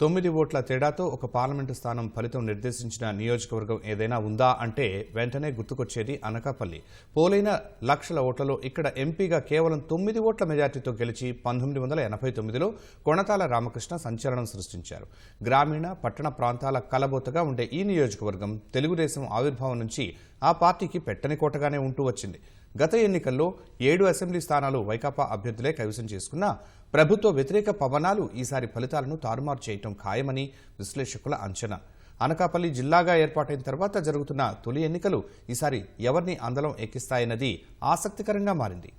తొమ్మిది ఓట్ల తేడాతో ఒక పార్లమెంటు స్థానం ఫలితం నిర్దేశించిన నియోజకవర్గం ఏదైనా ఉందా అంటే వెంటనే గుర్తుకొచ్చేది అనకాపల్లి. పోలైన లక్షల ఓట్లలో ఇక్కడ ఎంపీగా కేవలం తొమ్మిది ఓట్ల మెజార్టీతో గెలిచి పంతొమ్మిది వందల ఎనభై తొమ్మిదిలో కొణతాల రామకృష్ణ సంచలనం సృష్టించారు. గ్రామీణ పట్టణ ప్రాంతాల కలబోతగా ఉండే ఈ నియోజకవర్గం తెలుగుదేశం ఆవిర్భావం నుంచి ఆ పార్టీకి పెట్టని కోటగానే ఉంటూ వచ్చింది. గత ఎన్నికల్లో ఏడు అసెంబ్లీ స్థానాలు వైకాపా అభ్యర్థులే కైవసం చేసుకున్నా ప్రభుత్వ వ్యతిరేక పవనాలు ఈసారి ఫలితాలను తారుమారు చేయటం ఖాయమని విశ్లేషకుల అంచనా. అనకాపల్లి జిల్లాగా ఏర్పాటైన తర్వాత జరుగుతున్న తొలి ఎన్నికలు ఈసారి ఎవరిని అందలం ఎక్కిస్తాయన్నది ఆసక్తికరంగా మారింది.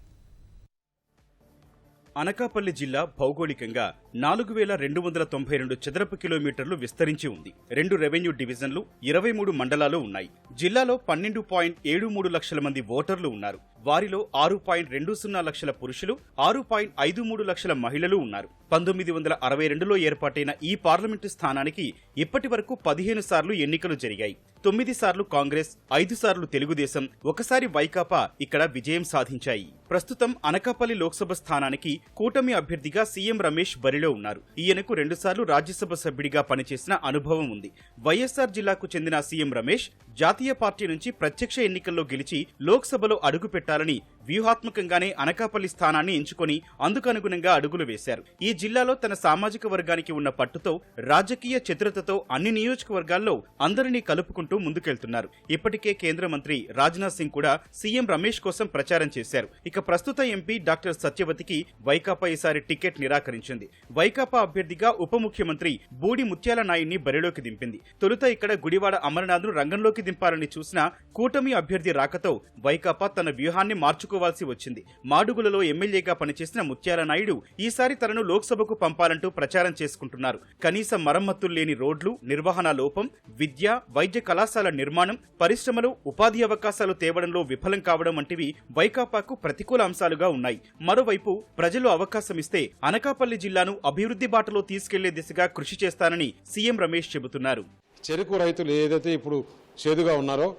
అనకాపల్లి జిల్లా భౌగోళికంగా నాలుగు వేల రెండు వందల తొంభై రెండు చదరపు కిలోమీటర్లు విస్తరించి ఉంది. రెండు రెవెన్యూ డివిజన్లు ఇరవై మూడు మండలాలు ఉన్నాయి. జిల్లాలో పన్నెండు పాయింట్ ఏడు మూడు లక్షల మంది ఓటర్లు ఉన్నారు. వారిలో ఆరు పాయింట్ రెండు సున్నా లక్షల పురుషులు ఆరు పాయింట్ ఐదు మూడు లక్షల మహిళలు ఉన్నారు. పంతొమ్మిది వందల అరవై రెండులో ఏర్పాటైన ఈ పార్లమెంటు స్థానానికి ఇప్పటి వరకు పదిహేను సార్లు ఎన్నికలు జరిగాయి. తొమ్మిది సార్లు కాంగ్రెస్ ఐదు సార్లు తెలుగుదేశం ఒకసారి వైకాపా ఇక్కడ విజయం సాధించాయి. ప్రస్తుతం అనకాపల్లి లోక్సభ స్థానానికి కూటమి అభ్యర్థిగా సీఎం రమేష్ బరిలో ఉన్నారు. ఈయనకు రెండుసార్లు రాజ్యసభ సభ్యుడిగా పనిచేసిన అనుభవం ఉంది. వైఎస్సార్ జిల్లాకు చెందిన సీఎం రమేష్ జాతీయ పార్టీ నుంచి ప్రత్యక్ష ఎన్నికల్లో గెలిచి లోక్సభలో అడుగుపెట్టాలని వ్యూహాత్మకంగానే అనకాపల్లి స్థానాన్ని ఎంచుకొని అందుకనుగుణంగా అడుగులు వేశారు. ఈ జిల్లాలో తన సామాజిక వర్గానికి ఉన్న పట్టుతో రాజకీయ చతురతతో అన్ని నియోజకవర్గాల్లో అందరినీ కలుపుకుంటూ ముందుకెళ్తున్నారు. ఇప్పటికే కేంద్ర మంత్రి రాజ్నాథ్ సింగ్ కూడా సీఎం రమేష్ కోసం ప్రచారం చేశారు. ఇక ప్రస్తుత ఎంపీ డాక్టర్ సత్యవతికి వైకాపా ఈసారి టికెట్ నిరాకరించింది. వైకాపా అభ్యర్థిగా ఉప ముఖ్యమంత్రి బూడి ముత్యాల నాయుడిని బరిలోకి దింపింది. తొలుత ఇక్కడ గుడివాడ అమరనాథ్ను రంగంలోకి దింపాలని చూసిన కూటమి అభ్యర్థి రాకతో వైకాపా తన వ్యూహాన్ని మార్చుకోవాల్సి వచ్చింది. మాడుగులలో ఎమ్మెల్యేగా పనిచేసిన ముత్యాల నాయుడు ఈసారి తనను లోక్సభకు పంపాలంటూ ప్రచారం చేసుకుంటున్నారు. కనీస మరమ్మతులు లేని రోడ్లు నిర్వహణ లోపం విద్య వైద్య కళాశాల నిర్మాణం పరిశ్రమలు ఉపాధి అవకాశాలు తేవడంలో విఫలం కావడం వంటివి వైకాపాకు ప్రతికూల అంశాలుగా ఉన్నాయి. మరోవైపు ప్రజలు అవకాశమిస్తే అనకాపల్లి జిల్లాను అభివృద్ధి బాటలో తీసుకెళ్ళే దిశగా కృషి చేస్తానని సీఎం రమేష్ చెబుతున్నారు. చెరుకు రైతులు ఏదైతే ఇప్పుడు చేదుగా ఉన్నారో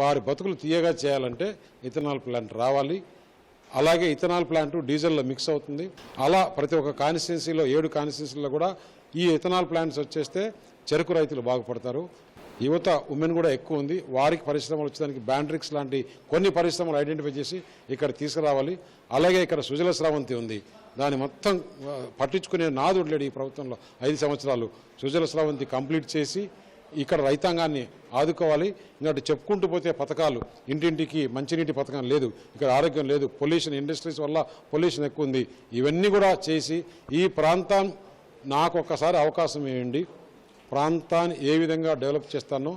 వారి బతుకులు తీయగా చేయాలంటే ఇథనాల్ ప్లాంట్ రావాలి. అలాగే ఇథనాల్ ప్లాంట్ డీజిల్లో మిక్స్ అవుతుంది. అలా ప్రతి ఒక్క కాన్స్టిట్యున్సీలో ఏడు కాన్స్టిట్యున్సీలో కూడా ఈ ఇథనాల్ ప్లాంట్స్ వచ్చేస్తే చెరుకు రైతులు బాగుపడతారు. యువత ఉమెన్ కూడా ఎక్కువ ఉంది. వారికి పరిశ్రమలు వచ్చేదానికి బ్యాండ్రిక్స్ లాంటి కొన్ని పరిశ్రమలు ఐడెంటిఫై చేసి ఇక్కడ తీసుకురావాలి. అలాగే ఇక్కడ సుజల స్రావంతి ఉంది. దాని మొత్తం పట్టించుకునే నాదుడు లేడు ఈ ప్రభుత్వంలో. ఐదు సంవత్సరాలు సుజల స్రావంతి కంప్లీట్ చేసి ఇక్కడ రైతాంగాన్ని ఆదుకోవాలి. ఇంకా చెప్పుకుంటూ పోతే పథకాలు ఇంటింటికి మంచినీటి పథకం లేదు ఇక్కడ ఆరోగ్యం లేదు పొల్యూషన్ ఇండస్ట్రీస్ వల్ల పొల్యూషన్ ఎక్కువ ఉంది ఇవన్నీ కూడా చేసి ఈ ప్రాంతం నాకు ఒక్కసారి అవకాశం ఇవ్వండి. ప్రాంతాన్ని ఏ విధంగా డెవలప్ చేస్తానో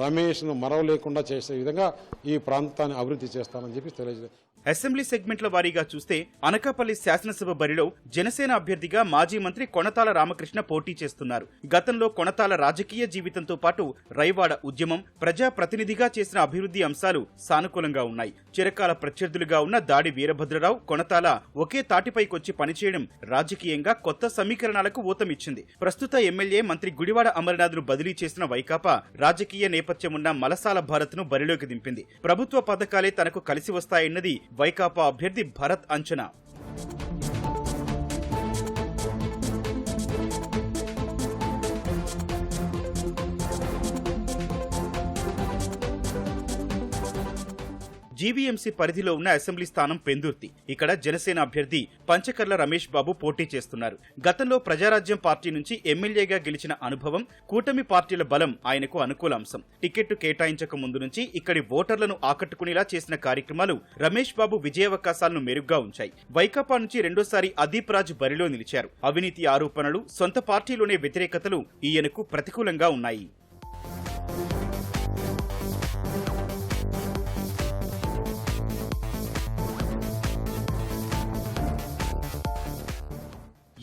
రమేష్ను మరవలేకుండా చేసే విధంగా ఈ ప్రాంతాన్ని అభివృద్ధి చేస్తానని చెప్పి తెలియజేస్తాను అసెంబ్లీ సెగ్మెంట్ల వారీగా చూస్తే అనకాపల్లి శాసనసభ బరిలో జనసేన అభ్యర్థిగా మాజీ మంత్రి కొణతాల రామకృష్ణ పోటీ చేస్తున్నారు. గతంలో కొణతాల రాజకీయ జీవితంతో పాటు రైవాడ ఉద్యమం ప్రజా ప్రతినిధిగా చేసిన అభివృద్ధి అంశాలు సానుకూలంగా ఉన్నాయి. చిరకాల ప్రత్యర్థులుగా ఉన్న దాడి వీరభద్రరావు కొణతాల ఒకే తాటిపైకొచ్చి పనిచేయడం రాజకీయంగా కొత్త సమీకరణాలకు ఊతమిచ్చింది. ప్రస్తుత ఎమ్మెల్యే మంత్రి గుడివాడ అమర్నాథ్ను బదిలీ చేసిన వైకాపా రాజకీయ నేపథ్యం ఉన్న మలసాల భారత్ను బరిలోకి దింపింది. ప్రభుత్వ పథకాలే తనకు కలిసి వస్తాయన్నది వైకాపా అభ్యర్థి భరత్ అంచనా. జీవీఎంసీ పరిధిలో ఉన్న అసెంబ్లీ స్థానం పెందుర్తి. ఇక్కడ జనసేన అభ్యర్థి పంచకర్ల రమేష్ బాబు పోటీ చేస్తున్నారు. గతంలో ప్రజారాజ్యం పార్టీ నుంచి ఎమ్మెల్యేగా గెలిచిన అనుభవం కూటమి పార్టీల బలం ఆయనకు అనుకూల అంశం టికెట్ కేటాయించక ముందు నుంచి ఇక్కడి ఓటర్లను ఆకట్టుకునేలా చేసిన కార్యక్రమాలు రమేష్ బాబు విజయావకాశాలను మెరుగ్గా ఉంచాయి. వైకాపా నుంచి రెండోసారి అదీప్ రాజ్ బరిలో నిలిచారు. అవినీతి ఆరోపణలు సొంత పార్టీలోనే వ్యతిరేకతలు ఈయనకు ప్రతికూలంగా ఉన్నాయి.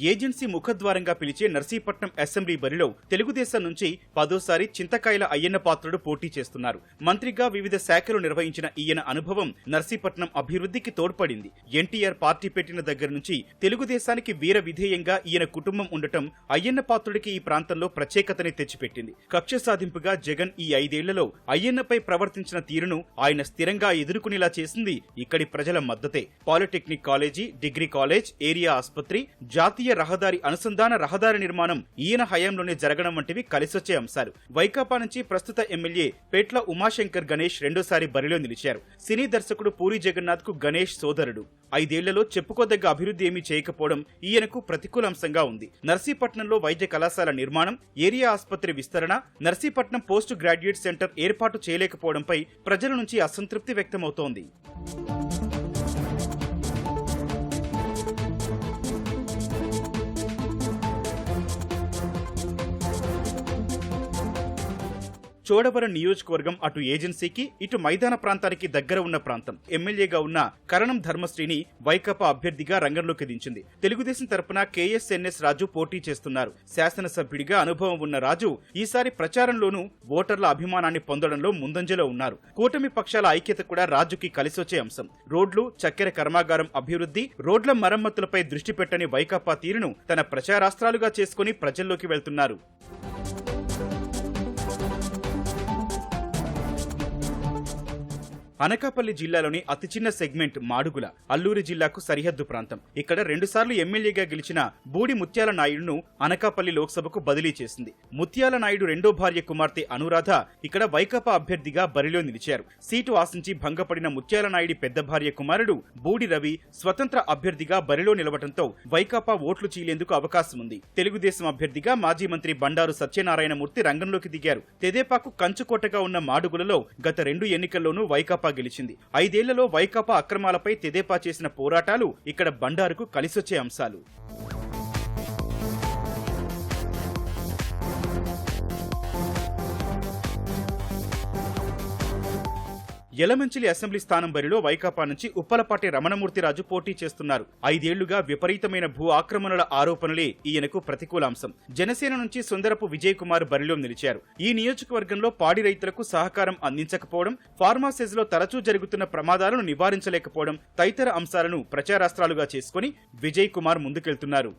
ఏజెన్సీ ముఖద్వారంగా పిలిచే నర్సీపట్నం అసెంబ్లీ బరిలో తెలుగుదేశం నుంచి పదోసారి చింతకాయల అయ్యన్న పాత్రుడు పోటీ చేస్తున్నారు. మంత్రిగా వివిధ శాఖలు నిర్వహించిన ఈయన అనుభవం నర్సీపట్నం అభివృద్ధికి తోడ్పడింది. ఎన్టీఆర్ పార్టీ పెట్టిన దగ్గర నుంచి తెలుగుదేశానికి వీర విధేయంగా ఈయన కుటుంబం ఉండటం అయ్యన్న పాత్రుడికి ఈ ప్రాంతంలో ప్రత్యేకతని తెచ్చిపెట్టింది. కక్ష సాధింపుగా జగన్ ఈ ఐదేళ్ళలో అయ్యన్నపై ప్రవర్తించిన తీరును ఆయన స్థిరంగా ఎదుర్కొనేలా చేసింది ఇక్కడి ప్రజల మద్దతే. Polytechnic college degree college area ఆసుపత్రి జాతీయ జాతీయ రహదారి అనుసంధాన రహదారి నిర్మాణం ఈయన హయాంలోనే జరగడం వంటివి కలిసొచ్చే అంశాలు. వైకాపా నుంచి ప్రస్తుత ఎమ్మెల్యే పేట్ల ఉమాశంకర్ గణేష్ రెండోసారి బరిలో నిలిచారు. సినీ దర్శకుడు పూరి జగన్నాథ్కు గణేష్ సోదరుడు. ఐదేళ్ళలో చెప్పుకోదగ్గ అభివృద్ధి ఏమీ చేయకపోవడం ఈయనకు ప్రతికూల అంశంగా ఉంది. నర్సీపట్నంలో వైద్య కళాశాల నిర్మాణం ఏరియా ఆసుపత్రి విస్తరణ నర్సీపట్నం పోస్ట్ గ్రాడ్యుయేట్ సెంటర్ ఏర్పాటు చేయలేకపోవడంపై ప్రజల నుంచి అసంతృప్తి వ్యక్తమవుతోంది. చోడవరం నియోజకవర్గం అటు ఏజెన్సీకి ఇటు మైదాన ప్రాంతానికి దగ్గర ఉన్న ప్రాంతం. ఎమ్మెల్యేగా ఉన్న కరణం ధర్మశ్రీని వైకాపా అభ్యర్థిగా రంగంలోకి దించింది. తెలుగుదేశం తరపున కేఎస్ఎన్ఎస్ రాజు పోటీ చేస్తున్నారు. శాసనసభ్యుడిగా అనుభవం ఉన్న రాజు ఈసారి ప్రచారంలోనూ ఓటర్ల అభిమానాన్ని పొందడంలో ముందంజలో ఉన్నారు. కూటమి పక్షాల ఐక్యత కూడా రాజుకి కలిసొచ్చే అంశం. రోడ్లు చక్కెర కర్మాగారం అభివృద్ధి రోడ్ల మరమ్మతులపై దృష్టి పెట్టని వైకాపా తీరును తన ప్రచారాస్త్రాలుగా చేసుకుని ప్రజల్లోకి వెళ్తున్నారు. అనకాపల్లి జిల్లాలోని అతి చిన్న సెగ్మెంట్ మాడుగుల అల్లూరి జిల్లాకు సరిహద్దు ప్రాంతం. ఇక్కడ రెండుసార్లు ఎమ్మెల్యేగా గెలిచిన బూడి ముత్యాల నాయుడును అనకాపల్లి లోక్సభకు బదిలీ చేసింది. ముత్యాల నాయుడు రెండో భార్య కుమార్తె అనురాధ ఇక్కడ వైకాపా అభ్యర్థిగా బరిలో నిలిచారు. సీటు ఆశించి భంగపడిన ముత్యాల నాయుడి పెద్ద భార్య కుమారుడు బూడి రవి స్వతంత్ర అభ్యర్థిగా బరిలో నిలవడంతో వైకాపా ఓట్లు చీలేందుకు అవకాశం ఉంది. తెలుగుదేశం అభ్యర్థిగా మాజీ మంత్రి బండారు సత్యనారాయణమూర్తి రంగంలోకి దిగారు. తెదేపాకు కంచుకోటగా ఉన్న మాడుగులలో గత రెండు ఎన్నికల్లోనూ వైకాపా గెలిచింది. ఐదేళ్ళలో వైకాపా అక్రమాలపై తెదేపా చేసిన పోరాటాలు ఇక్కడ బండారుకు కలిసొచ్చే అంశాలు. యలమంచిలి అసెంబ్లీ స్థానం బరిలో వైకాపా నుంచి ఉప్పలపాటి రమణమూర్తిరాజు పోటీ చేస్తున్నారు. ఐదేళ్ళుగా విపరీతమైన భూ ఆక్రమణల ఆరోపణలే ఈయనకు ప్రతికూలాంశం. జనసేన నుంచి సుందరపు విజయ్ కుమార్ బరిలో నిలిచారు. ఈ నియోజకవర్గంలో పాడి రైతులకు సహకారం అందించకపోవడం ఫార్మాసెజ్లో తరచూ జరుగుతున్న ప్రమాదాలను నివారించలేకపోవడం తదితర అంశాలను ప్రచారాస్త్రాలుగా చేసుకుని విజయ్ కుమార్ ముందుకెళ్తున్నారు.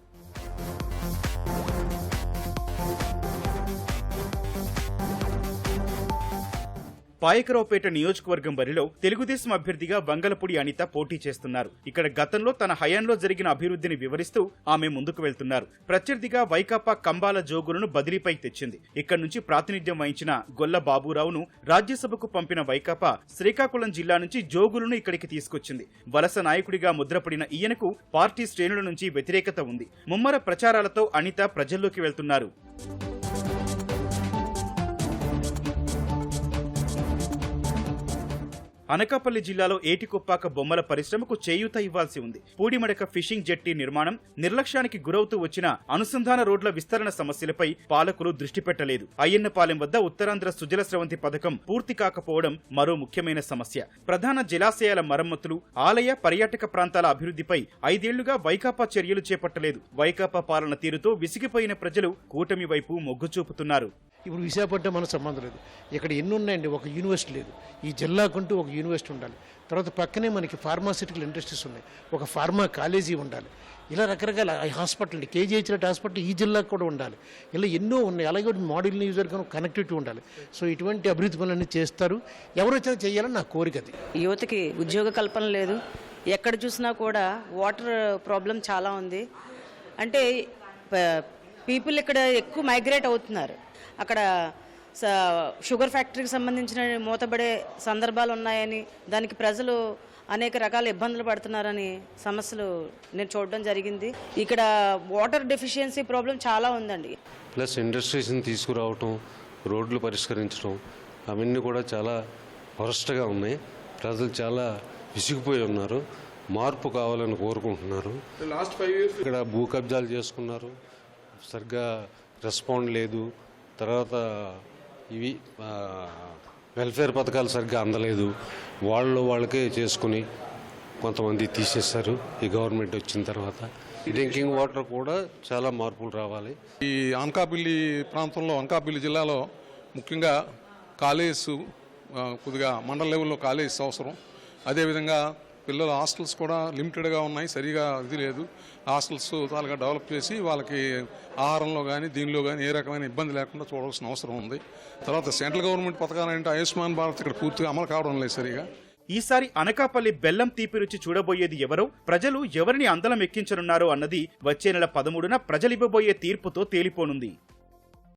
పాయకరావుపేట నియోజకవర్గం బరిలో తెలుగుదేశం అభ్యర్థిగా వంగలపూడి అనిత పోటీ చేస్తున్నారు. ఇక్కడ గతంలో తన హయాంలో జరిగిన అభివృద్ధిని వివరిస్తూ ఆమె ముందుకు వెళ్తున్నారు. ప్రత్యర్థిగా వైకాపా కంబాల జోగులను బదిలీపై తెచ్చింది. ఇక్కడ నుంచి ప్రాతినిధ్యం వహించిన గొల్ల బాబురావును రాజ్యసభకు పంపిన వైకాపా శ్రీకాకుళం జిల్లా నుంచి జోగులను ఇక్కడికి తీసుకొచ్చింది. వలస నాయకుడిగా ముద్రపడిన ఈయనకు పార్టీ శ్రేణుల నుంచి వ్యతిరేకత ఉంది. ముమ్మర ప్రచారాలతో అనిత ప్రజల్లోకి వెళ్తున్నారు. అనకాపల్లి జిల్లాలో ఏటికొప్పాక బొమ్మల పరిశ్రమకు చేయూత ఇవ్వాల్సి ఉంది. పూడిమడక ఫిషింగ్ జెట్టి నిర్మాణం నిర్లక్ష్యానికి గురవుతూ వచ్చిన అనుసంధాన రోడ్ల విస్తరణ సమస్యలపై పాలకులు దృష్టి పెట్టలేదు. అయ్యన్నపాలెం వద్ద ఉత్తరాంధ్ర సుజల స్రవంతి పథకం పూర్తి కాకపోవడం మరో ముఖ్యమైన సమస్య. ప్రధాన జలాశయాల మరమ్మతులు ఆలయ పర్యాటక ప్రాంతాల అభివృద్ధిపై ఐదేళ్ళుగా వైకాపా చర్యలు చేపట్టలేదు. వైకాపా పాలన తీరుతో విసిగిపోయిన ప్రజలు కూటమి వైపు మొగ్గు చూపుతున్నారు. ఇప్పుడు విశాఖపట్నం మనకు సంబంధం లేదు. ఇక్కడ ఎన్ని ఉన్నాయండి? ఒక యూనివర్సిటీ లేదు. ఈ జిల్లాకుంటూ ఒక యూనివర్సిటీ ఉండాలి. తర్వాత పక్కనే మనకి ఫార్మాసిటికల్ ఇండస్ట్రీస్ ఉన్నాయి. ఒక ఫార్మా కాలేజీ ఉండాలి. ఇలా రకరకాల హాస్పిటల్ కేజీహెచ్లెట్ హాస్పిటల్ ఈ జిల్లాకు కూడా ఉండాలి. ఇలా ఎన్నో ఉన్నాయి. అలాగే మోడల్ నియోజకవర్గం కనెక్టివిటీ ఉండాలి. సో ఇటువంటి అభివృద్ధి పనులన్నీ చేస్తారు. ఎవరు వచ్చినా చేయాలని నా కోరిక అది. యువతకి ఉద్యోగ కల్పన లేదు. ఎక్కడ చూసినా కూడా వాటర్ ప్రాబ్లం చాలా ఉంది. అంటే పీపుల్ ఇక్కడ ఎక్కువ మైగ్రేట్ అవుతున్నారు. అక్కడ స- షుగర్ ఫ్యాక్టరీకి సంబంధించిన మూతబడే సందర్భాలు ఉన్నాయని దానికి ప్రజలు అనేక రకాల ఇబ్బందులు పడుతున్నారని సమస్యలు నేను చూడడం జరిగింది. ఇక్కడ వాటర్ డెఫిషియన్సీ ప్రాబ్లం చాలా ఉందండి. ప్లస్ ఇండస్ట్రీస్ని తీసుకురావటం రోడ్లు పరిష్కరించడం అవన్నీ కూడా చాలా వరస్ట్గా ఉన్నాయి. ప్రజలు చాలా విసిగిపోయి ఉన్నారు. మార్పు కావాలని కోరుకుంటున్నారు. ఇక్కడ భూ కబ్జాలు చేసుకున్నారు. సరిగ్గా రెస్పాండ్ లేదు. తర్వాత ఇవి వెల్ఫేర్ పథకాలు సరిగ్గా అందలేదు. వాళ్ళు వాళ్ళకే చేసుకుని కొంతమంది తీసేశారు. ఈ గవర్నమెంట్ వచ్చిన తర్వాత డ్రింకింగ్ వాటర్ కూడా చాలా మార్పులు రావాలి. ఈ అనకాపల్లి ప్రాంతంలో అనకాపల్లి జిల్లాలో ముఖ్యంగా కాలేజ్ కొద్దిగా మండల లెవెల్లో కాలేజ్ అవసరం. అదేవిధంగా పిల్లల హాస్టల్స్ కూడా లిమిటెడ్గా ఉన్నాయి సరిగా ఇది లేదు. హాస్టల్స్ తాలుగా డెవలప్ చేసి వాళ్ళకి ఆహారంలో కానీ దీనిలో కానీ ఏ రకమైన ఇబ్బంది లేకుండా చూడాల్సిన అవసరం ఉంది. తర్వాత సెంట్రల్ గవర్నమెంట్ పథకాలంటే ఆయుష్మాన్ భారత్ ఇక్కడ పూర్తిగా అమలు కావడం లేదు సరిగా. ఈసారి అనకాపల్లి బెల్లం తీపి రుచి చూడబోయేది ఎవరో ప్రజలు ఎవరిని అందలం ఎక్కించనున్నారో అన్నది వచ్చే నెల పదమూడున ప్రజలివ్వబోయే తీర్పుతో తేలిపోనుంది.